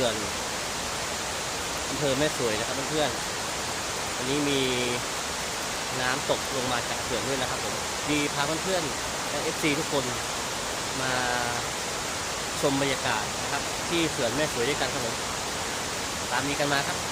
เขื่อนอำเภอแม่สวยนะครับเพื่อนๆวันนี้มีน้ำตกลงมาจากเขื่อนด้วยนะครับผมดีพาเพื่อนๆและเอฟซีทุกคนมาชมบรรยากาศนะครับ ที่เขื่อนแม่สวยด้วยกันครับผมตามนี้กันมาครับ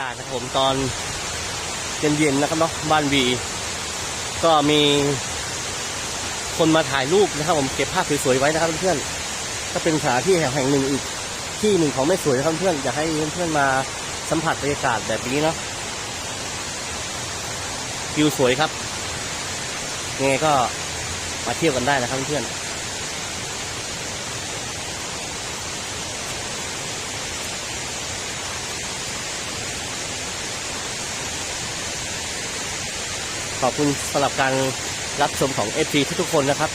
ากาศนะครับผมตอนเย็นๆนะครับเนาะบ้านวี ก็มีคนมาถ่ายรูปนะครับ ผมเก็บภาพสวยๆไว้นะครับเพื่อนๆก็เป็นสถานที่แห่งหนึ่งอีกที่หนึ่งของแม่สวยนะครับเพื่อนอยากให้เพื่อนๆมาสัมผัสบรรยากาศแบบนี้เนาะวิวสวยครับยังไงก็มาเที่ยวกันได้นะครับเพื่อนๆ ขอบคุณสำหรับการรับชมของ f อทุกๆคนนะครับ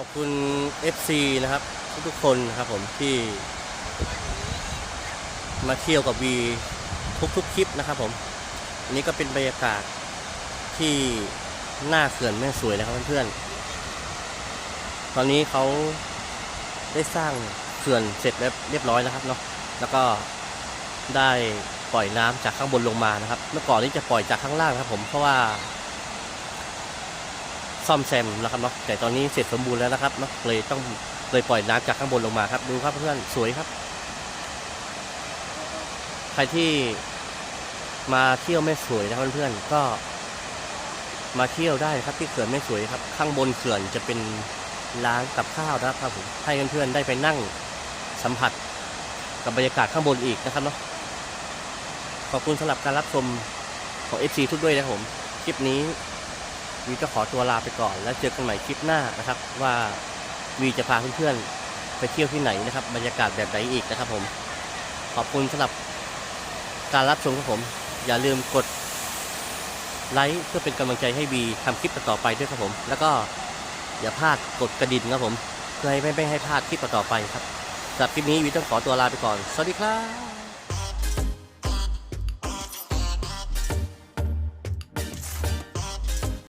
อบคุณ FC นะครับ ทุกๆคนนะครับผมที่ มาเที่ยวกับวีทุกๆคลิปนะครับผมอันนี้ก็เป็นบรรยากาศที่หน้าเขื่อนแม่สวยนะครับเพื่อนๆ ตอนนี้เขาได้สร้างเขื่อนเสร็จเรียบร้อยแล้วครับเนาะ แล้วก็ได้ปล่อยน้ำจากข้างบนลงมานะครับ เมื่อก่อนนี้จะปล่อยจากข้างล่างครับผม เพราะว่า ซ่อมแซมนะครับเนาะแต่ตอนนี้เสร็จสมบูรณ์แล้วนะครับเนาะเลยต้องเลยปล่อยน้ำจากข้างบนลงมาครับ ดูครับเพื่อนสวยครับ ใครที่มาเที่ยวแม่สวยนะเพื่อนๆก็ มาเที่ยวได้ครับที่เขื่อนแม่สวยครับ ข้างบนเขื่อนจะเป็นร้านกับข้าวนะครับผมให้เพื่อนๆได้ไปนั่งสัมผัสกับบรรยากาศข้างบนอีกนะครับเนาะขอบคุณสำหรับการรับชมของ FC ทุกด้วยนะครับผม คลิปนี้ วีก็ขอตัวลาไปก่อน แล้วเจอกันใหม่คลิปหน้านะครับ ว่าวีจะพาเพื่อนๆไปเที่ยวที่ไหนนะครับ บรรยากาศแบบไหนอีกนะครับผม ขอบคุณสำหรับการรับชมครับผม อย่าลืมกดไลค์เพื่อเป็นกำลังใจให้บีทำคลิปต่อไปด้วยครับผม แล้วก็อย่าพลาดกดกระดิ่งครับผมเพื่อให้ไม่ให้พลาดคลิปต่อไปครับสำหรับคลิปนี้วีต้องขอตัวลาไปก่อน สวัสดีครับ